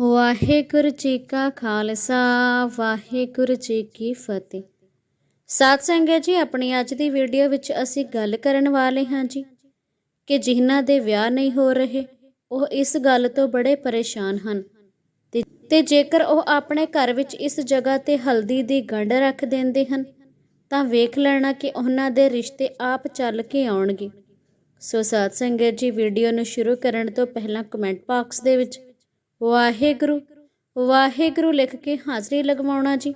ਵਾਹਿਗੁਰੂ ਜੀ ਕਾ ਖਾਲਸਾ, ਵਾਹਿਗੁਰੂ ਜੀ ਕੀ ਫਤਿਹ। ਸਾਧ ਸੰਗਤ ਜੀ, ਆਪਣੀ ਅੱਜ ਦੀ ਵੀਡੀਓ ਵਿੱਚ ਅਸੀਂ ਗੱਲ ਕਰਨ ਵਾਲੇ ਹਾਂ ਜੀ ਕਿ ਜਿਨ੍ਹਾਂ ਦੇ ਵਿਆਹ ਨਹੀਂ ਹੋ ਰਹੇ, ਉਹ ਇਸ ਗੱਲ ਤੋਂ ਬੜੇ ਪਰੇਸ਼ਾਨ ਹਨ। ਤੇ- ਜੇਕਰ ਉਹ ਆਪਣੇ ਘਰ ਵਿੱਚ ਇਸ ਜਗ੍ਹਾ ਤੇ ਹਲਦੀ ਦੀ ਗੰਢ ਰੱਖ ਦਿੰਦੇ ਹਨ, ਤਾਂ ਵੇਖ ਲੈਣਾ ਕਿ ਉਹਨਾਂ ਦੇ ਰਿਸ਼ਤੇ ਆਪ ਚੱਲ ਕੇ ਆਉਣਗੇ। ਸੋ ਸਾਧ ਸੰਗਤ ਜੀ, ਵੀਡੀਓ ਨੂੰ ਸ਼ੁਰੂ ਕਰਨ ਤੋਂ ਪਹਿਲਾਂ ਕਮੈਂਟ ਬਾਕਸ ਦੇ ਵਿੱਚ ਵਾਹਿਗੁਰੂ ਵਾਹਿਗੁਰੂ ਲਿਖ ਕੇ ਹਾਜ਼ਰੀ ਲਗਵਾਉਣਾ ਜੀ,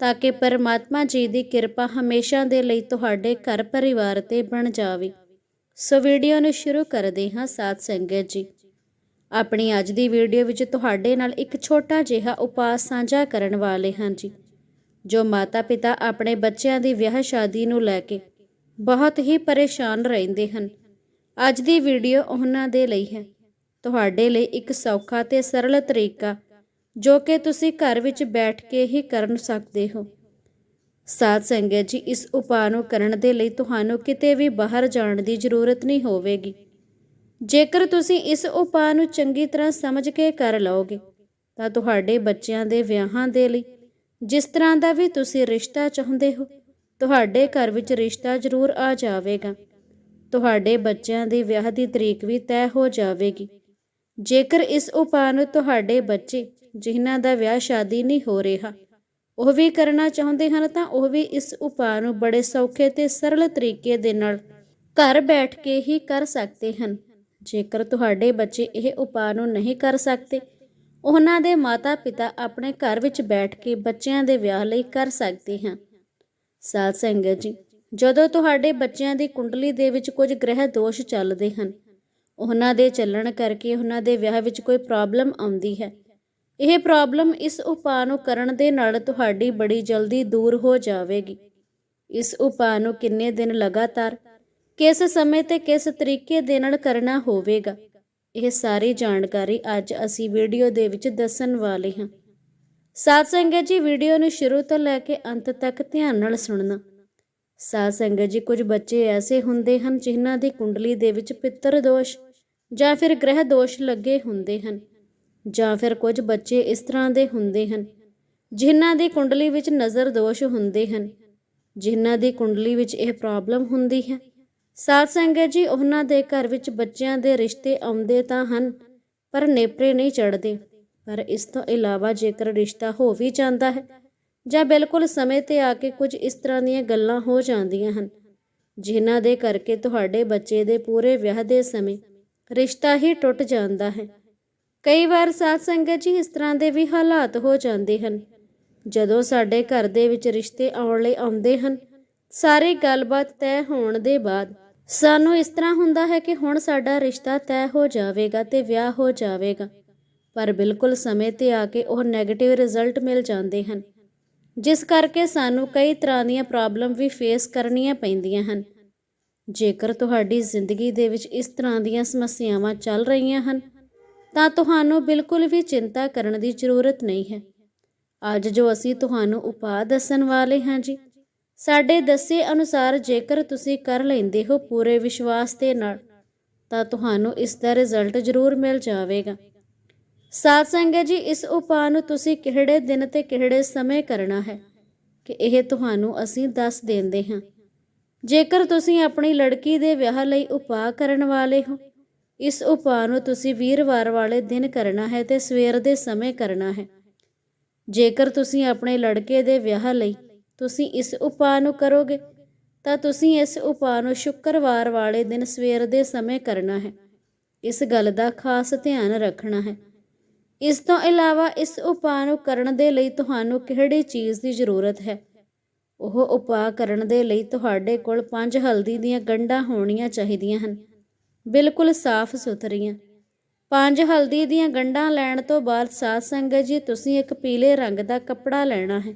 ਤਾਂ ਕਿ ਪਰਮਾਤਮਾ ਜੀ ਦੀ ਕਿਰਪਾ ਹਮੇਸ਼ਾ ਦੇ ਲਈ ਤੁਹਾਡੇ ਘਰ ਪਰਿਵਾਰ ਤੇ ਬਣ ਜਾਵੇ। ਸੋ ਵੀਡੀਓ ਨੂੰ ਸ਼ੁਰੂ ਕਰਦੇ ਹਾਂ ਸਾਧ ਸੰਗਤ ਜੀ। ਆਪਣੀ ਅੱਜ ਦੀ ਵੀਡੀਓ ਵਿੱਚ ਤੁਹਾਡੇ ਨਾਲ ਇੱਕ ਛੋਟਾ ਜਿਹਾ ਉਪਾਅ ਸਾਂਝਾ ਕਰਨ ਵਾਲੇ ਹਾਂ ਜੀ, ਜੋ ਮਾਤਾ ਪਿਤਾ ਆਪਣੇ ਬੱਚਿਆਂ ਦੀ ਵਿਆਹ ਸ਼ਾਦੀ ਨੂੰ ਲੈ ਕੇ ਬਹੁਤ ਹੀ ਪਰੇਸ਼ਾਨ ਰਹਿੰਦੇ ਹਨ। ਅੱਜ ਦੀ ਵੀਡੀਓ ਉਹਨਾਂ ਦੇ ਲਈ ਹੈ। ਤੁਹਾਡੇ ਲਈ ਇੱਕ ਸੌਖਾ ਤੇ ਸਰਲ ਤਰੀਕਾ, ਜੋ ਕਿ ਤੁਸੀਂ ਘਰ ਵਿੱਚ ਬੈਠ ਕੇ ਹੀ ਕਰਨ ਸਕਦੇ ਹੋ। ਸਾਧ ਸੰਗਤ ਜੀ, ਇਸ ਉਪਾਅ ਨੂੰ ਕਰਨ ਦੇ ਲਈ ਤੁਹਾਨੂੰ ਕਿਤੇ ਵੀ ਬਾਹਰ ਜਾਣ ਦੀ ਜ਼ਰੂਰਤ ਨਹੀਂ ਹੋਵੇਗੀ। ਜੇਕਰ ਤੁਸੀਂ ਇਸ ਉਪਾਅ ਨੂੰ ਚੰਗੀ ਤਰ੍ਹਾਂ ਸਮਝ ਕੇ ਕਰ ਲਓਗੇ, ਤਾਂ ਤੁਹਾਡੇ ਬੱਚਿਆਂ ਦੇ ਵਿਆਹਾਂ ਦੇ ਲਈ, ਜਿਸ ਤਰ੍ਹਾਂ ਦਾ ਵੀ ਤੁਸੀਂ ਰਿਸ਼ਤਾ ਚਾਹੁੰਦੇ ਹੋ, ਤੁਹਾਡੇ ਘਰ ਵਿੱਚ ਰਿਸ਼ਤਾ ਜ਼ਰੂਰ ਆ ਜਾਵੇਗਾ। ਤੁਹਾਡੇ ਬੱਚਿਆਂ ਦੇ ਵਿਆਹ ਦੀ ਤਰੀਕ ਵੀ ਤੈਅ ਹੋ ਜਾਵੇਗੀ। ਜੇਕਰ ਇਸ ਉਪਾਅ ਨੂੰ ਤੁਹਾਡੇ ਬੱਚੇ, ਜਿਨ੍ਹਾਂ ਦਾ ਵਿਆਹ ਸ਼ਾਦੀ ਨਹੀਂ ਹੋ ਰਿਹਾ, ਉਹ ਵੀ ਕਰਨਾ ਚਾਹੁੰਦੇ ਹਨ ਤਾਂ ਉਹ ਵੀ ਇਸ ਉਪਾਅ ਨੂੰ ਬੜੇ ਸੌਖੇ ਤੇ ਸਰਲ ਤਰੀਕੇ ਦੇ ਨਾਲ ਘਰ ਬੈਠ ਕੇ ਹੀ ਕਰ ਸਕਦੇ ਹਨ। ਜੇਕਰ ਤੁਹਾਡੇ ਬੱਚੇ ਇਹ ਉਪਾਅ ਨੂੰ ਨਹੀਂ ਕਰ ਸਕਦੇ, ਉਹਨਾਂ ਦੇ ਮਾਤਾ-ਪਿਤਾ ਆਪਣੇ ਘਰ ਵਿੱਚ ਬੈਠ ਕੇ ਬੱਚਿਆਂ ਦੇ ਵਿਆਹ ਲਈ ਕਰ ਸਕਦੇ ਹਨ। ਸਾਧ ਸੰਗਤ ਜੀ, ਜਦੋਂ ਤੁਹਾਡੇ ਬੱਚਿਆਂ ਦੀ ਕੁੰਡਲੀ ਦੇ ਵਿੱਚ ਕੁਝ ਗ੍ਰਹਿ ਦੋਸ਼ ਚੱਲਦੇ ਹਨ ਉਹਨਾਂ ਦੇ ਚੱਲਣ ਕਰਕੇ ਉਹਨਾਂ ਦੇ ਵਿਆਹ ਵਿੱਚ ਕੋਈ ਪ੍ਰੋਬਲਮ ਆਉਂਦੀ ਹੈ। ਇਹ ਪ੍ਰੋਬਲਮ ਇਸ ਉਪਾਅ ਨੂੰ ਕਰਨ ਦੇ ਨਾਲ ਤੁਹਾਡੀ ਬੜੀ ਜਲਦੀ ਦੂਰ ਹੋ ਜਾਵੇਗੀ। ਇਸ ਉਪਾਅ ਨੂੰ ਕਿੰਨੇ ਦਿਨ ਲਗਾਤਾਰ, ਕਿਸ ਸਮੇਂ ਤੇ ਕਿਸ ਤਰੀਕੇ ਦੇ ਨਾਲ ਕਰਨਾ ਹੋਵੇਗਾ, ਇਹ ਸਾਰੀ ਜਾਣਕਾਰੀ ਅੱਜ ਅਸੀਂ ਵੀਡੀਓ ਦੇ ਵਿੱਚ ਦੱਸਣ ਵਾਲੇ ਹਾਂ। ਸਾਧ ਸੰਗਤ ਜੀ, ਵੀਡੀਓ ਨੂੰ ਸ਼ੁਰੂ ਤੋਂ ਲੈ ਕੇ ਅੰਤ ਤੱਕ ਧਿਆਨ ਨਾਲ ਸੁਣਨਾ। ਸਾਧ ਸੰਗਤ ਜੀ, ਕੁਝ ਬੱਚੇ ਐਸੇ ਹੁੰਦੇ ਹਨ ਜਿਨ੍ਹਾਂ ਦੀ ਕੁੰਡਲੀ ਦੇ ਵਿੱਚ ਪਿੱਤਰ ਦੋਸ਼ ਜਾਂ ਫਿਰ ਗ੍ਰਹਿ ਦੋਸ਼ ਲੱਗੇ ਹੁੰਦੇ ਹਨ, ਜਾਂ ਫਿਰ ਕੁਝ ਬੱਚੇ ਇਸ ਤਰ੍ਹਾਂ ਦੇ ਹੁੰਦੇ ਹਨ, ਜਿਨ੍ਹਾਂ ਦੀ ਕੁੰਡਲੀ ਵਿੱਚ ਨਜ਼ਰ ਦੋਸ਼ ਹੁੰਦੇ ਹਨ, ਜਿਨ੍ਹਾਂ ਦੀ ਕੁੰਡਲੀ ਵਿੱਚ ਇਹ ਪ੍ਰੋਬਲਮ ਹੁੰਦੀ ਹੈ। ਸਾਧ ਸੰਗਤ ਜੀ, ਉਹਨਾਂ ਦੇ ਘਰ ਵਿੱਚ ਬੱਚਿਆਂ ਦੇ ਰਿਸ਼ਤੇ ਆਉਂਦੇ ਤਾਂ ਹਨ, ਪਰ ਨੇਪਰੇ ਨਹੀਂ ਚੜਦੇ ਪਰ ਇਸ ਤੋਂ ਇਲਾਵਾ ਜੇਕਰ ਰਿਸ਼ਤਾ ਹੋ ਵੀ ਜਾਂਦਾ ਹੈ, ਜਾਂ ਬਿਲਕੁਲ ਸਮੇਂ ਤੇ ਆ ਕੇ ਕੁਝ ਇਸ ਤਰ੍ਹਾਂ ਦੀਆਂ ਗੱਲਾਂ ਹੋ ਜਾਂਦੀਆਂ ਹਨ, ਜਿਨ੍ਹਾਂ ਦੇ ਕਰਕੇ ਤੁਹਾਡੇ ਬੱਚੇ ਦੇ ਪੂਰੇ ਵਿਆਹ ਦੇ ਸਮੇਂ ਰਿਸ਼ਤਾ ਹੀ ਟੁੱਟ ਜਾਂਦਾ ਹੈ। ਕਈ ਵਾਰ ਸਾਧ ਸੰਗਤ ਜੀ ਇਸ ਤਰ੍ਹਾਂ ਦੇ ਵੀ ਹਾਲਾਤ ਹੋ ਜਾਂਦੇ ਹਨ। ਜਦੋਂ ਸਾਡੇ ਘਰ ਦੇ ਵਿੱਚ ਰਿਸ਼ਤੇ ਆਉਣ ਲਈ ਆਉਂਦੇ ਹਨ, ਸਾਰੀ ਗੱਲਬਾਤ ਤੈਅ ਹੋਣ ਦੇ ਬਾਅਦ ਸਾਨੂੰ ਇਸ ਤਰ੍ਹਾਂ ਹੁੰਦਾ ਹੈ ਕਿ ਹੁਣ ਸਾਡਾ ਰਿਸ਼ਤਾ ਤੈਅ ਹੋ ਜਾਵੇਗਾ ਤੇ ਵਿਆਹ ਹੋ ਜਾਵੇਗਾ। ਪਰ ਬਿਲਕੁਲ ਸਮੇਂ ਤੇ ਆ ਕੇ ਉਹ 네ਗੇਟਿਵ ਰਿਜ਼ਲਟ ਮਿਲ ਜਾਂਦੇ ਹਨ। ਜਿਸ ਕਰਕੇ ਸਾਨੂੰ ਕਈ ਤਰ੍ਹਾਂ ਦੀਆਂ ਪ੍ਰੋਬਲਮ ਵੀ ਫੇਸ ਕਰਨੀਆਂ ਪੈਂਦੀਆਂ ਹਨ। ਜੇਕਰ ਤੁਹਾਡੀ ਜ਼ਿੰਦਗੀ ਦੇ ਵਿੱਚ ਇਸ ਤਰ੍ਹਾਂ ਦੀਆਂ ਸਮੱਸਿਆਵਾਂ ਚੱਲ ਰਹੀਆਂ ਹਨ, ਤਾਂ ਤੁਹਾਨੂੰ ਬਿਲਕੁਲ ਵੀ ਚਿੰਤਾ ਕਰਨ ਦੀ ਜ਼ਰੂਰਤ ਨਹੀਂ ਹੈ। ਅੱਜ ਜੋ ਅਸੀਂ ਤੁਹਾਨੂੰ ਉਪਾਅ ਦੱਸਣ ਵਾਲੇ ਹਾਂ ਜੀ, ਸਾਡੇ ਦੱਸੇ ਅਨੁਸਾਰ ਜੇਕਰ ਤੁਸੀਂ ਕਰ ਲੈਂਦੇ ਹੋ ਪੂਰੇ ਵਿਸ਼ਵਾਸ ਦੇ ਨਾਲ, ਤਾਂ ਤੁਹਾਨੂੰ ਇਸ ਦਾ ਰਿਜ਼ਲਟ ਜ਼ਰੂਰ ਮਿਲ ਜਾਵੇਗਾ। ਸਾਧ ਸੰਗਤ ਜੀ, ਇਸ ਉਪਾਅ ਨੂੰ ਤੁਸੀਂ ਕਿਹੜੇ ਦਿਨ ਤੇ ਕਿਹੜੇ ਸਮੇਂ ਕਰਨਾ ਹੈ, ਕਿ ਇਹ ਤੁਹਾਨੂੰ ਅਸੀਂ ਦੱਸ ਦਿੰਦੇ ਹਾਂ। ਜੇਕਰ ਤੁਸੀਂ ਆਪਣੀ ਲੜਕੀ ਦੇ ਵਿਆਹ ਲਈ ਉਪਾਅ ਕਰਨ ਵਾਲੇ ਹੋ, ਇਸ ਉਪਾਅ ਨੂੰ ਤੁਸੀਂ ਵੀਰਵਾਰ ਵਾਲੇ ਦਿਨ ਕਰਨਾ ਹੈ ਤੇ ਸਵੇਰ ਦੇ ਸਮੇਂ ਕਰਨਾ ਹੈ। ਜੇਕਰ ਤੁਸੀਂ ਆਪਣੇ ਲੜਕੇ ਦੇ ਵਿਆਹ ਲਈ ਤੁਸੀਂ ਇਸ ਉਪਾਅ ਨੂੰ ਕਰੋਗੇ, ਤਾਂ ਤੁਸੀਂ ਇਸ ਉਪਾਅ ਨੂੰ ਸ਼ੁੱਕਰਵਾਰ ਵਾਲੇ ਦਿਨ ਸਵੇਰ ਦੇ ਸਮੇਂ ਕਰਨਾ ਹੈ। ਇਸ ਗੱਲ ਦਾ ਖਾਸ ਧਿਆਨ ਰੱਖਣਾ ਹੈ। ਇਸ ਤੋਂ ਇਲਾਵਾ ਇਸ ਉਪਾਅ ਨੂੰ ਕਰਨ ਦੇ ਲਈ ਤੁਹਾਨੂੰ ਕਿਹੜੀ ਚੀਜ਼ ਦੀ ਜ਼ਰੂਰਤ ਹੈ? ਉਹ ਉਪਾਅ ਕਰਨ ਦੇ ਲਈ ਤੁਹਾਡੇ ਕੋਲ ਪੰਜ ਹਲਦੀ ਦੀਆਂ ਗੰਢਾਂ ਹੋਣੀਆਂ ਚਾਹੀਦੀਆਂ ਹਨ। ਬਿਲਕੁਲ ਸਾਫ਼ ਸੁਥਰੀਆਂ। ਪੰਜ ਹਲਦੀ ਦੀਆਂ ਗੰਢਾਂ ਲੈਣ ਤੋਂ ਬਾਅਦ ਸਾਧ ਸੰਗਤ ਜੀ, ਤੁਸੀਂ ਇੱਕ ਪੀਲੇ ਰੰਗ ਦਾ ਕੱਪੜਾ ਲੈਣਾ ਹੈ,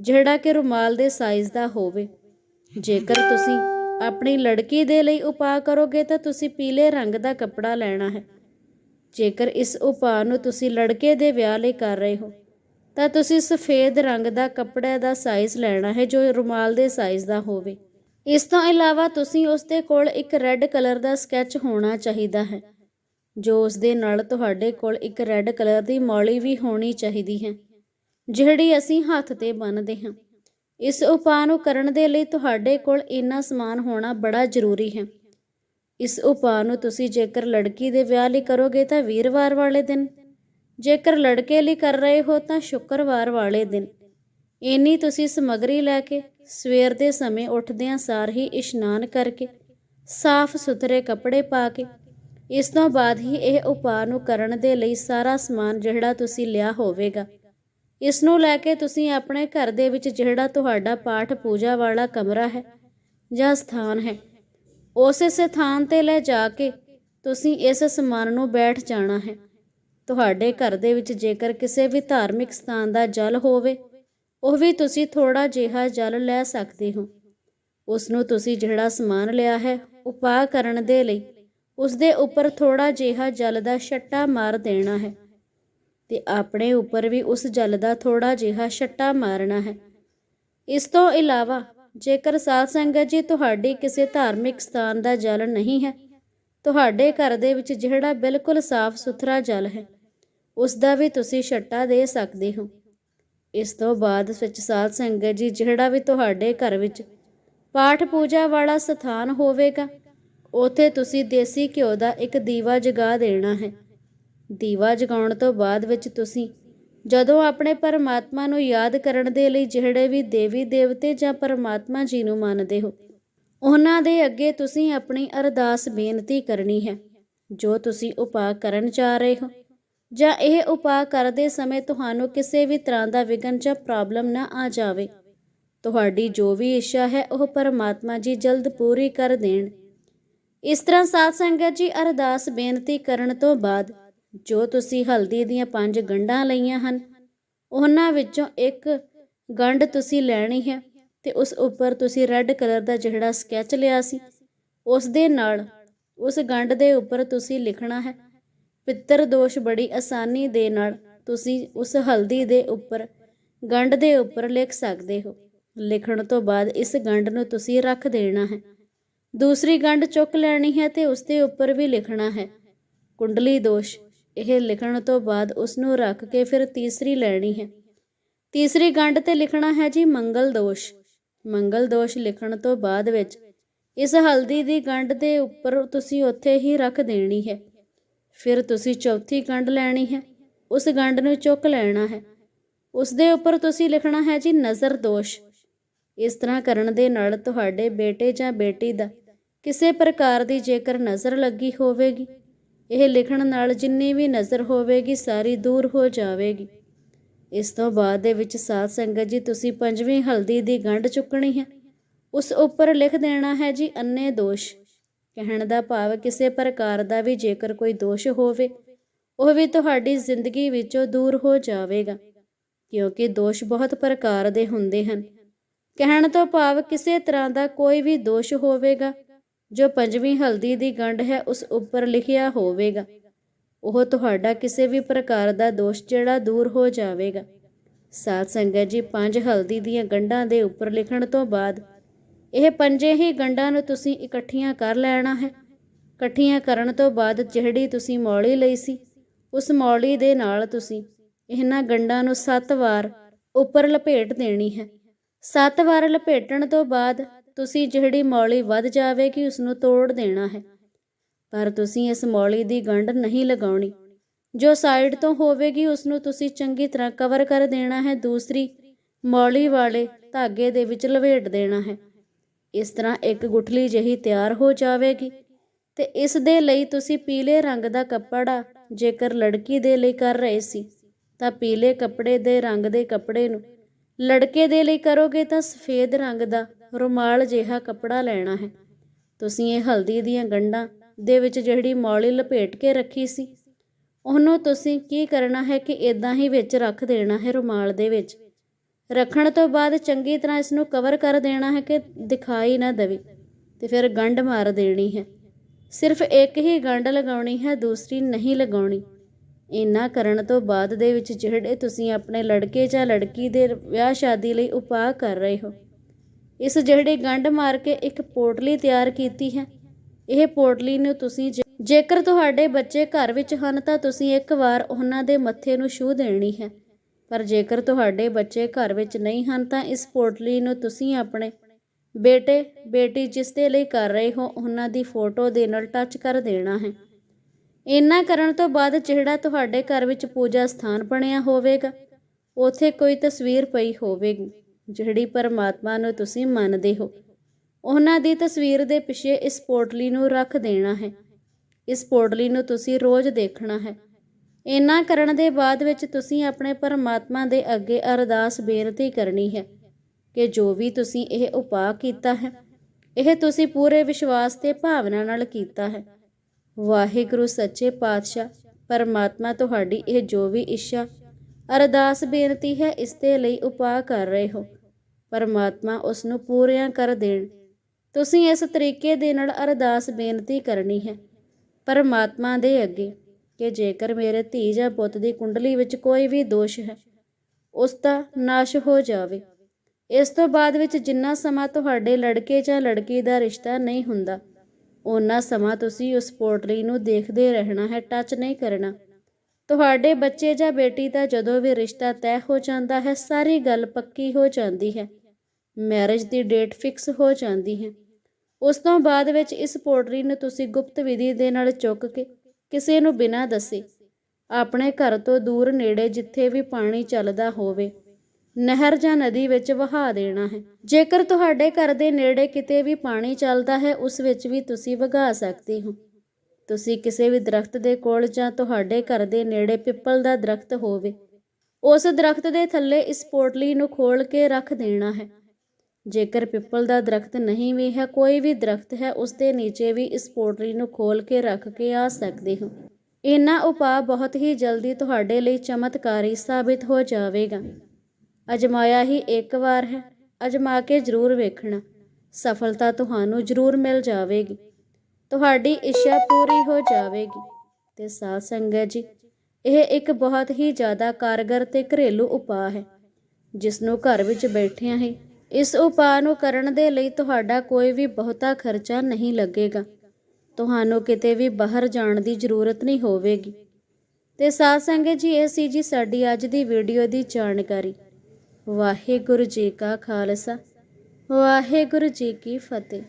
ਜਿਹੜਾ ਕਿ ਰੁਮਾਲ ਦੇ ਸਾਈਜ਼ ਦਾ ਹੋਵੇ। ਜੇਕਰ ਤੁਸੀਂ ਆਪਣੀ ਲੜਕੀ ਦੇ ਲਈ ਉਪਾਅ ਕਰੋਗੇ ਤਾਂ ਤੁਸੀਂ ਪੀਲੇ ਰੰਗ ਦਾ ਕੱਪੜਾ ਲੈਣਾ ਹੈ। ਜੇਕਰ ਇਸ ਉਪਾਅ ਨੂੰ ਤੁਸੀਂ ਲੜਕੇ ਦੇ ਵਿਆਹ ਲਈ ਕਰ ਰਹੇ ਹੋ ਤਾਂ ਤੁਸੀਂ ਸਫੇਦ ਰੰਗ ਦਾ ਕੱਪੜੇ ਦਾ ਸਾਈਜ਼ ਲੈਣਾ ਹੈ ਜੋ ਰੁਮਾਲ ਦੇ ਸਾਈਜ਼ ਦਾ ਹੋਵੇ। ਇਸ ਤੋਂ ਇਲਾਵਾ ਤੁਸੀਂ ਉਸ ਦੇ ਕੋਲ ਇੱਕ ਰੈੱਡ ਕਲਰ ਦਾ ਸਕੈਚ ਹੋਣਾ ਚਾਹੀਦਾ ਹੈ, ਜੋ ਉਸ ਦੇ ਨਾਲ ਤੁਹਾਡੇ ਕੋਲ ਇੱਕ ਰੈੱਡ ਕਲਰ ਦੀ ਮੌਲੀ ਵੀ ਹੋਣੀ ਚਾਹੀਦੀ ਹੈ, ਜਿਹੜੀ ਅਸੀਂ ਹੱਥ ਤੇ ਬੰਨ੍ਹਦੇ ਹਾਂ। ਇਸ ਉਪਾਅ ਨੂੰ ਕਰਨ ਦੇ ਲਈ ਤੁਹਾਡੇ ਕੋਲ ਇੰਨਾ ਸਮਾਨ ਹੋਣਾ ਬੜਾ ਜ਼ਰੂਰੀ ਹੈ। ਇਸ ਉਪਾਅ ਨੂੰ ਤੁਸੀਂ ਜੇਕਰ ਲੜਕੀ ਦੇ ਵਿਆਹ ਲਈ ਕਰੋਗੇ ਤਾਂ ਵੀਰਵਾਰ ਵਾਲੇ ਦਿਨ ਜੇਕਰ ਲੜਕੇ ਲਈ ਕਰ ਰਹੇ ਹੋ ਤਾਂ ਸ਼ੁੱਕਰਵਾਰ ਵਾਲੇ ਦਿਨ। ਇੰਨੀ ਤੁਸੀਂ ਸਮਗਰੀ ਲੈ ਕੇ ਸਵੇਰ ਦੇ ਸਮੇਂ ਉੱਠਦਿਆਂ ਸਾਰ ਹੀ ਇਸ਼ਨਾਨ ਕਰਕੇ, ਸਾਫ਼ ਸੁਥਰੇ ਕੱਪੜੇ ਪਾ ਕੇ, ਇਸ ਤੋਂ ਬਾਅਦ ਹੀ ਇਹ ਉਪਾਅ ਨੂੰ ਕਰਨ ਦੇ ਲਈ ਸਾਰਾ ਸਮਾਨ ਜਿਹੜਾ ਤੁਸੀਂ ਲਿਆ ਹੋਵੇਗਾ। ਇਸ ਨੂੰ ਲੈ ਕੇ ਤੁਸੀਂ ਆਪਣੇ ਘਰ ਦੇ ਵਿੱਚ ਜਿਹੜਾ ਤੁਹਾਡਾ ਪਾਠ ਪੂਜਾ ਵਾਲਾ ਕਮਰਾ ਹੈ ਜਾਂ ਸਥਾਨ ਹੈ, ਉਸੇ ਸਥਾਨ ਤੇ ਲੈ ਜਾ ਕੇ ਤੁਸੀਂ ਇਸ ਸਮਾਨ ਨੂੰ ਬੈਠ ਜਾਣਾ ਹੈ। ਤੁਹਾਡੇ ਘਰ ਦੇ ਵਿੱਚ ਜੇਕਰ ਕਿਸੇ ਵੀ ਧਾਰਮਿਕ ਸਥਾਨ ਦਾ ਜਲ ਹੋਵੇ, ਉਹ ਵੀ ਤੁਸੀਂ ਥੋੜਾ ਜਿਹਾ ਜਲ ਲੈ ਸਕਦੇ ਹੋ। ਉਸ ਨੂੰ ਤੁਸੀਂ ਜਿਹੜਾ ਸਮਾਨ ਲਿਆ ਹੈ, ਉਪਾਅ ਕਰਨ ਦੇ ਲਈ ਉਸ ਦੇ ਉੱਪਰ ਥੋੜਾ ਜਿਹਾ ਜਲ ਦਾ ਛੱਟਾ ਮਾਰ ਦੇਣਾ ਹੈ। ਤੇ ਆਪਣੇ ਉੱਪਰ ਵੀ ਉਸ ਜਲ ਦਾ ਥੋੜਾ ਜਿਹਾ ਛੱਟਾ ਮਾਰਨਾ ਹੈ। ਇਸ ਤੋਂ ਇਲਾਵਾ, ਜੇਕਰ ਸਾਧ ਸੰਗਤ ਜੀ ਤੁਹਾਡੀ ਕਿਸੇ ਧਾਰਮਿਕ ਸਥਾਨ ਦਾ ਜਲ ਨਹੀਂ ਹੈ, ਤੁਹਾਡੇ ਘਰ ਦੇ ਵਿੱਚ ਜਿਹੜਾ ਬਿਲਕੁਲ ਸਾਫ਼ ਸੁਥਰਾ ਜਲ ਹੈ ਉਸ ਦਾ ਵੀ ਤੁਸੀਂ ਛੱਟਾ ਦੇ ਸਕਦੇ ਹੋ। ਇਸ ਤੋਂ ਬਾਅਦ ਵਿੱਚ ਸਾਧ ਸੰਗਤ ਜੀ, ਜਿਹੜਾ ਵੀ ਤੁਹਾਡੇ ਘਰ ਵਿੱਚ ਪਾਠ ਪੂਜਾ ਵਾਲਾ ਸਥਾਨ ਹੋਵੇਗਾ, ਉਥੇ ਤੁਸੀਂ ਦੇਸੀ ਘਿਓ ਦਾ ਇੱਕ ਦੀਵਾ ਜਗਾ ਦੇਣਾ ਹੈ। ਦੀਵਾ ਜਗਾਉਣ ਤੋਂ ਬਾਅਦ ਵਿੱਚ ਤੁਸੀਂ ਜਦੋਂ ਆਪਣੇ ਪਰਮਾਤਮਾ ਨੂੰ ਯਾਦ ਕਰਨ ਦੇ ਲਈ ਜਿਹੜੇ ਵੀ ਦੇਵੀ ਦੇਵਤੇ ਜਾਂ ਪਰਮਾਤਮਾ ਜੀ ਨੂੰ ਮੰਨਦੇ ਹੋ, ਉਹਨਾਂ ਦੇ ਅੱਗੇ ਤੁਸੀਂ ਆਪਣੀ ਅਰਦਾਸ ਬੇਨਤੀ ਕਰਨੀ ਹੈ, ਜੋ ਤੁਸੀਂ ਉਪਾਅ ਕਰਨ ਜਾ ਰਹੇ ਹੋ। ਜਾਂ ਇਹ ਉਪਾਅ ਕਰਦੇ ਸਮੇਂ ਤੁਹਾਨੂੰ ਕਿਸੇ ਵੀ ਤਰ੍ਹਾਂ ਦਾ ਵਿਗਨ ਜਾਂ ਪ੍ਰੋਬਲਮ ਨਾ ਆ ਜਾਵੇ। ਤੁਹਾਡੀ ਜੋ ਵੀ ਇੱਛਾ ਹੈ, ਉਹ ਪਰਮਾਤਮਾ ਜੀ ਜਲਦ ਪੂਰੀ ਕਰ ਦੇਣ। ਇਸ ਤਰ੍ਹਾਂ ਸਾਧ ਸੰਗਤ ਜੀ ਅਰਦਾਸ ਬੇਨਤੀ ਕਰਨ ਤੋਂ ਬਾਅਦ, ਜੋ ਤੁਸੀਂ ਹਲਦੀ ਦੀਆਂ ਪੰਜ ਗੰਢਾਂ ਲਈਆਂ ਹਨ, ਉਹਨਾਂ ਵਿੱਚੋਂ ਇੱਕ ਗੰਢ ਤੁਸੀਂ ਲੈਣੀ ਹੈ ਤੇ ਉਸ ਉੱਪਰ ਤੁਸੀਂ ਰੈੱਡ ਕਲਰ ਦਾ ਜਿਹੜਾ ਸਕੈਚ ਲਿਆ ਸੀ, ਉਸ ਦੇ ਨਾਲ ਉਸ ਗੰਢ ਦੇ ਉੱਪਰ ਤੁਸੀਂ ਲਿਖਣਾ ਹੈ। ਪਿੱਤਰ ਦੋਸ਼ ਬੜੀ ਆਸਾਨੀ ਦੇ ਨਾਲ ਤੁਸੀਂ ਉਸ ਹਲਦੀ ਦੇ ਉੱਪਰ, ਗੰਢ ਦੇ ਉੱਪਰ ਲਿਖ ਸਕਦੇ ਹੋ। ਲਿਖਣ ਤੋਂ ਬਾਅਦ ਇਸ ਗੰਢ ਨੂੰ ਤੁਸੀਂ ਰੱਖ ਦੇਣਾ ਹੈ। ਦੂਸਰੀ ਗੰਢ ਚੁੱਕ ਲੈਣੀ ਹੈ ਤੇ ਉਸ ਦੇ ਉੱਪਰ ਵੀ ਲਿਖਣਾ ਹੈ। ਕੁੰਡਲੀ ਦੋਸ਼, ਇਹ ਲਿਖਣ ਤੋਂ ਬਾਅਦ ਉਸ ਨੂੰ ਰੱਖ ਕੇ ਫਿਰ ਤੀਸਰੀ ਲੈਣੀ ਹੈ। ਤੀਸਰੀ ਗੰਢ ਤੇ ਲਿਖਣਾ ਹੈ ਜੀ ਮੰਗਲ ਦੋਸ਼। ਮੰਗਲ ਦੋਸ਼ ਲਿਖਣ ਤੋਂ ਬਾਅਦ ਵਿੱਚ ਇਸ ਹਲਦੀ ਦੀ ਗੰਢ ਦੇ ਉੱਪਰ ਤੁਸੀਂ ਉੱਥੇ ਹੀ ਰੱਖ ਦੇਣੀ ਹੈ। ਫਿਰ ਤੁਸੀਂ ਚੌਥੀ ਗੰਢ ਲੈਣੀ ਹੈ, ਉਸ ਗੰਢ ਨੂੰ ਚੁੱਕ ਲੈਣਾ ਹੈ। ਉਸ ਦੇ ਉੱਪਰ ਤੁਸੀਂ ਲਿਖਣਾ ਹੈ ਜੀ ਨਜ਼ਰ ਦੋਸ਼। ਇਸ ਤਰ੍ਹਾਂ ਕਰਨ ਦੇ ਨਾਲ ਤੁਹਾਡੇ ਬੇਟੇ ਜਾਂ ਬੇਟੀ ਦਾ ਕਿਸੇ ਪ੍ਰਕਾਰ ਦੀ ਜੇਕਰ ਨਜ਼ਰ ਲੱਗੀ ਹੋਵੇਗੀ, ਇਹ ਲਿਖਣ ਨਾਲ ਜਿੰਨੀ ਵੀ ਨਜ਼ਰ ਹੋਵੇਗੀ ਸਾਰੀ ਦੂਰ ਹੋ ਜਾਵੇਗੀ। ਇਸ ਤੋਂ ਬਾਅਦ ਦੇ ਵਿੱਚ ਸਾਧ ਸੰਗਤ ਜੀ ਤੁਸੀਂ ਪੰਜਵੀਂ ਹਲਦੀ ਦੀ ਗੰਢ ਚੁੱਕਣੀ ਹੈ। ਉਸ ਉੱਪਰ ਲਿਖ ਦੇਣਾ ਹੈ ਜੀ ਅੰਨੇ ਦੋਸ਼। ਕਹਿਣ ਦਾ ਭਾਵ ਕਿਸੇ ਪ੍ਰਕਾਰ ਦਾ ਵੀ ਜੇਕਰ ਕੋਈ ਦੋਸ਼ ਹੋਵੇ, ਉਹ ਵੀ ਤੁਹਾਡੀ ਜ਼ਿੰਦਗੀ ਵਿੱਚੋਂ ਦੂਰ ਹੋ ਜਾਵੇਗਾ, ਕਿਉਂਕਿ ਦੋਸ਼ ਬਹੁਤ ਪ੍ਰਕਾਰ ਦੇ ਹੁੰਦੇ ਹਨ। ਕਹਿਣ ਤੋਂ ਭਾਵ ਕਿਸੇ ਤਰ੍ਹਾਂ ਦਾ ਕੋਈ ਵੀ ਦੋਸ਼ ਹੋਵੇਗਾ, ਜੋ ਪੰਜਵੀਂ ਹਲਦੀ ਦੀ ਗੰਢ ਹੈ, ਉਸ ਉੱਪਰ ਲਿਖਿਆ ਹੋਵੇਗਾ। ਉਹ ਤੁਹਾਡਾ ਕਿਸੇ ਵੀ ਪ੍ਰਕਾਰ ਦਾ ਦੋਸ਼ ਜਿਹੜਾ ਦੂਰ ਹੋ ਜਾਵੇਗਾ। ਸਾਧ ਸੰਗਤ ਜੀ, ਪੰਜ ਹਲਦੀ ਦੀਆਂ ਗੰਢਾਂ ਦੇ ਉੱਪਰ ਲਿਖਣ ਤੋਂ ਬਾਅਦ ਇਹ ਪੰਜੇ ਹੀ ਗੰਢਾਂ ਨੂੰ ਤੁਸੀਂ ਇਕੱਠੀਆਂ ਕਰ ਲੈਣਾ ਹੈ। ਇਕੱਠੀਆਂ ਕਰਨ ਤੋਂ ਬਾਅਦ ਜਿਹੜੀ ਤੁਸੀਂ ਮੌਲੀ ਲਈ ਸੀ, ਉਸ ਮੌਲੀ ਦੇ ਨਾਲ ਤੁਸੀਂ ਇਹਨਾਂ ਗੰਢਾਂ ਨੂੰ 7 ਵਾਰ ਉੱਪਰ ਲਪੇਟ ਦੇਣੀ ਹੈ। 7 ਵਾਰ ਲਪੇਟਣ ਤੋਂ ਬਾਅਦ ਤੁਸੀਂ ਜਿਹੜੀ ਮੌਲੀ ਵੱਧ ਜਾਵੇਗੀ ਉਸ ਨੂੰ ਤੋੜ ਦੇਣਾ ਹੈ। ਪਰ ਤੁਸੀਂ ਇਸ ਮੌਲੀ ਦੀ ਗੰਢ ਨਹੀਂ ਲਗਾਉਣੀ। ਜੋ ਸਾਈਡ ਤੋਂ ਹੋਵੇਗੀ ਉਸ ਨੂੰ ਤੁਸੀਂ ਚੰਗੀ ਤਰ੍ਹਾਂ ਕਵਰ ਕਰ ਦੇਣਾ ਹੈ। ਦੂਸਰੀ ਮੌਲੀ ਵਾਲੇ ਧਾਗੇ ਦੇ ਵਿੱਚ ਲਵੇਟ ਦੇਣਾ ਹੈ। ਇਸ ਤਰ੍ਹਾਂ ਇੱਕ ਗੁਠਲੀ ਜਹੀ ਤਿਆਰ ਹੋ ਜਾਵੇਗੀ। ਤੇ ਇਸ ਦੇ ਲਈ ਤੁਸੀਂ ਪੀਲੇ ਰੰਗ ਦਾ ਕੱਪੜਾ ਜੇਕਰ ਲੜਕੀ ਦੇ ਲਈ ਕਰ ਰਹੇ ਸੀ, ਤਾਂ ਪੀਲੇ ਕੱਪੜੇ ਦੇ ਰੰਗ ਦੇ ਕੱਪੜੇ ਨੂੰ ਲੜਕੇ ਦੇ ਲਈ ਕਰੋਗੇ ਤਾਂ ਸਫੇਦ ਰੰਗ ਦਾ ਰੁਮਾਲ ਜਿਹਾ ਕੱਪੜਾ ਲੈਣਾ ਹੈ। ਤੁਸੀਂ ਇਹ ਹਲਦੀ ਦੀਆਂ ਗੰਢਾਂ ਦੇ ਵਿੱਚ ਜਿਹੜੀ ਮੌਲੀ ਲਪੇਟ ਕੇ ਰੱਖੀ ਸੀ, ਉਹਨੂੰ ਤੁਸੀਂ ਕੀ ਕਰਨਾ ਹੈ ਕਿ ਇਦਾਂ ਹੀ ਵਿੱਚ ਰੱਖ ਦੇਣਾ ਹੈ ਰੁਮਾਲ ਦੇ ਵਿੱਚ। ਰੱਖਣ ਤੋਂ ਬਾਅਦ ਚੰਗੀ ਤਰ੍ਹਾਂ ਇਸ ਨੂੰ ਕਵਰ ਕਰ ਦੇਣਾ ਹੈ ਕਿ ਦਿਖਾਈ ਨਾ ਦੇਵੇ ਤੇ ਫਿਰ ਗੰਢ ਮਾਰ ਦੇਣੀ ਹੈ। ਸਿਰਫ ਇੱਕ ਹੀ ਗੰਢ ਲਗਾਉਣੀ ਹੈ, ਦੂਸਰੀ ਨਹੀਂ ਲਗਾਉਣੀ। ਇੰਨਾ ਕਰਨ ਤੋਂ ਬਾਅਦ ਦੇ ਵਿੱਚ ਜਿਹੜੇ ਤੁਸੀਂ ਆਪਣੇ ਲੜਕੇ ਜਾਂ ਲੜਕੀ ਦੇ ਵਿਆਹ ਸ਼ਾਦੀ ਲਈ ਉਪਾਅ ਕਰ ਰਹੇ ਹੋ, ਇਸ ਜਿਹੜੀ ਗੰਢ ਮਾਰ ਕੇ ਇੱਕ ਪੋਟਲੀ ਤਿਆਰ ਕੀਤੀ ਹੈ, ਇਹ ਪੋਟਲੀ ਨੂੰ ਤੁਸੀਂ ਜ- ਜੇਕਰ ਤੁਹਾਡੇ ਬੱਚੇ ਘਰ ਵਿੱਚ ਹਨ ਤਾਂ ਤੁਸੀਂ ਇੱਕ ਵਾਰ ਉਹਨਾਂ ਦੇ ਮੱਥੇ ਨੂੰ ਛੂਹ ਦੇਣੀ ਹੈ। ਪਰ ਜੇਕਰ ਤੁਹਾਡੇ ਬੱਚੇ ਘਰ ਵਿੱਚ ਨਹੀਂ ਹਨ ਤਾਂ ਇਸ ਪੋਟਲੀ ਨੂੰ ਤੁਸੀਂ ਆਪਣੇ ਬੇਟੇ, ਬੇਟੀ ਜਿਸ ਦੇ ਲਈ ਕਰ ਰਹੇ ਹੋ, ਉਹਨਾਂ ਦੀ ਫੋਟੋ ਦੇ ਨਾਲ ਟੱਚ ਕਰ ਦੇਣਾ ਹੈ। ਇੰਨਾ ਕਰਨ ਤੋਂ ਬਾਅਦ ਜਿਹੜਾ ਤੁਹਾਡੇ ਘਰ ਵਿੱਚ ਪੂਜਾ ਸਥਾਨ ਬਣਿਆ ਹੋਵੇਗਾ, ਉਥੇ ਕੋਈ ਤਸਵੀਰ ਪਈ ਹੋਵੇਗੀ, ਜਿਹੜੀ ਪਰਮਾਤਮਾ ਨੂੰ ਤੁਸੀਂ ਮੰਨਦੇ ਹੋ। ਉਹਨਾਂ ਦੀ ਤਸਵੀਰ ਦੇ ਪਿੱਛੇ ਇਸ ਪੋਟਲੀ ਨੂੰ ਰੱਖ ਦੇਣਾ ਹੈ। ਇਸ ਪੋਟਲੀ ਨੂੰ ਤੁਸੀਂ ਰੋਜ਼ ਦੇਖਣਾ ਹੈ। ਇੰਨਾ ਕਰਨ ਦੇ ਬਾਅਦ ਵਿੱਚ ਤੁਸੀਂ ਆਪਣੇ ਪਰਮਾਤਮਾ ਦੇ ਅੱਗੇ ਅਰਦਾਸ ਬੇਨਤੀ ਕਰਨੀ ਹੈ ਕਿ ਜੋ ਵੀ ਤੁਸੀਂ ਇਹ ਉਪਾਅ ਕੀਤਾ ਹੈ, ਇਹ ਤੁਸੀਂ ਪੂਰੇ ਵਿਸ਼ਵਾਸ ਤੇ ਭਾਵਨਾ ਨਾਲ ਕੀਤਾ ਹੈ। ਵਾਹਿਗੁਰੂ ਸੱਚੇ ਪਾਤਸ਼ਾਹ, ਪਰਮਾਤਮਾ ਤੁਹਾਡੀ ਇਹ ਜੋ ਵੀ ਇੱਛਾ, ਅਰਦਾਸ ਬੇਨਤੀ ਹੈ, ਇਸ ਦੇ ਲਈ ਉਪਾਅ ਕਰ ਰਹੇ ਹੋ। ਪਰਮਾਤਮਾ ਉਸ ਨੂੰ ਪੂਰੀਆਂ ਕਰ ਦੇਣ। ਤੁਸੀਂ ਇਸ ਤਰੀਕੇ ਦੇ ਨਾਲ ਅਰਦਾਸ ਬੇਨਤੀ ਕਰਨੀ ਹੈ। ਪਰਮਾਤਮਾ ਦੇ ਅੱਗੇ ਕਿ ਜੇਕਰ ਮੇਰੇ ਧੀ ਜਾਂ ਪੁੱਤ ਦੀ ਕੁੰਡਲੀ ਵਿੱਚ ਕੋਈ ਵੀ ਦੋਸ਼ ਹੈ, ਉਸ ਦਾ ਨਾਸ਼ ਹੋ ਜਾਵੇ। ਇਸ ਤੋਂ ਬਾਅਦ ਵਿੱਚ ਜਿੰਨਾ ਸਮਾਂ ਤੁਹਾਡੇ ਲੜਕੇ ਜਾਂ ਲੜਕੀ ਦਾ ਰਿਸ਼ਤਾ ਨਹੀਂ ਹੁੰਦਾ ਉਹਨਾਂ ਸਮਾਂ ਤੁਸੀਂ ਉਸ ਪੋਟਲੀ ਨੂੰ ਦੇਖਦੇ ਰਹਿਣਾ ਹੈ, ਟੱਚ ਨਹੀਂ ਕਰਨਾ। ਤੁਹਾਡੇ ਬੱਚੇ ਜਾਂ ਬੇਟੀ ਦਾ ਜਦੋਂ ਵੀ ਰਿਸ਼ਤਾ ਤੈਅ ਹੋ ਜਾਂਦਾ ਹੈ, ਸਾਰੀ ਗੱਲ ਪੱਕੀ ਹੋ ਜਾਂਦੀ ਹੈ। ਮੈਰਿਜ ਦੀ ਡੇਟ ਫਿਕਸ ਹੋ ਜਾਂਦੀ ਹੈ। ਉਸ ਤੋਂ ਬਾਅਦ ਵਿੱਚ ਇਸ ਪੋਟਰੀ ਨੂੰ ਤੁਸੀਂ ਗੁਪਤ ਵਿਧੀ ਦੇ ਨਾਲ ਚੁੱਕ ਕੇ ਕਿਸੇ ਨੂੰ ਬਿਨਾਂ ਦੱਸੇ। ਆਪਣੇ ਘਰ ਤੋਂ ਦੂਰ ਨੇੜੇ ਜਿੱਥੇ ਵੀ ਪਾਣੀ ਚੱਲਦਾ ਹੋਵੇ, ਨਹਿਰ ਜਾਂ ਨਦੀ ਵਿੱਚ ਵਹਾ ਦੇਣਾ ਹੈ। ਜੇਕਰ ਤੁਹਾਡੇ ਘਰ ਦੇ ਨੇੜੇ ਕਿਤੇ ਵੀ ਪਾਣੀ ਚੱਲਦਾ ਹੈ, ਉਸ ਵਿੱਚ ਵੀ ਤੁਸੀਂ ਵਗਾ ਸਕਦੇ ਹੋ। ਤੁਸੀਂ ਕਿਸੇ ਵੀ ਦਰਖਤ ਦੇ ਕੋਲ ਜਾਂ ਤੁਹਾਡੇ ਘਰ ਦੇ ਨੇੜੇ ਪਿੱਪਲ ਦਾ ਦਰਖਤ ਹੋਵੇ, ਉਸ ਦਰਖਤ ਦੇ ਥੱਲੇ ਇਸ ਪੋਟਲੀ ਨੂੰ ਖੋਲ ਕੇ ਰੱਖ ਦੇਣਾ ਹੈ। ਜੇਕਰ ਪਿੱਪਲ ਦਾ ਦਰਖਤ ਨਹੀਂ ਵੀ ਹੈ, ਕੋਈ ਵੀ ਦਰਖਤ ਹੈ, ਉਸ ਦੇ ਨੀਚੇ ਵੀ ਇਸ ਪੋਟਰੀ ਨੂੰ ਖੋਲ ਕੇ ਰੱਖ ਕੇ ਆ ਸਕਦੇ ਹੋ। ਇਹਨਾਂ ਉਪਾਅ ਬਹੁਤ ਹੀ ਜਲਦੀ ਤੁਹਾਡੇ ਲਈ ਚਮਤਕਾਰੀ ਸਾਬਿਤ ਹੋ ਜਾਵੇਗਾ। ਅਜਮਾਇਆ ਹੀ ਇੱਕ ਵਾਰ ਹੈ, ਅਜਮਾ ਕੇ ਜ਼ਰੂਰ ਵੇਖਣਾ। ਸਫਲਤਾ ਤੁਹਾਨੂੰ ਜ਼ਰੂਰ ਮਿਲ ਜਾਵੇਗੀ। ਤੁਹਾਡੀ ਇੱਛਾ ਪੂਰੀ ਹੋ ਜਾਵੇਗੀ। ਤੇ ਸਾਧ ਸੰਗਤ ਜੀ, ਇਹ ਇੱਕ ਬਹੁਤ ਹੀ ਜ਼ਿਆਦਾ ਕਾਰਗਰ ਤੇ ਘਰੇਲੂ ਉਪਾਅ ਹੈ, ਜਿਸ ਨੂੰ ਘਰ ਵਿੱਚ ਬੈਠਿਆਂ ਹੀ ਇਸ ਉਪਾਅ ਨੂੰ ਕਰਨ ਦੇ ਲਈ ਤੁਹਾਡਾ ਕੋਈ ਵੀ ਬਹੁਤਾ ਖਰਚਾ ਨਹੀਂ ਲੱਗੇਗਾ। ਤੁਹਾਨੂੰ ਕਿਤੇ ਵੀ ਬਾਹਰ ਜਾਣ ਦੀ ਜ਼ਰੂਰਤ ਨਹੀਂ ਹੋਵੇਗੀ। ਤੇ ਸਾਧ ਸੰਗਤ ਜੀ, ਇਹ ਸੀ ਜੀ ਸਾਡੀ ਅੱਜ ਦੀ ਵੀਡੀਓ ਦੀ ਜਾਣਕਾਰੀ। ਵਾਹਿਗੁਰੂ ਜੀ ਕਾ ਖਾਲਸਾ, ਵਾਹਿਗੁਰੂ ਜੀ ਕੀ ਫਤਿਹ।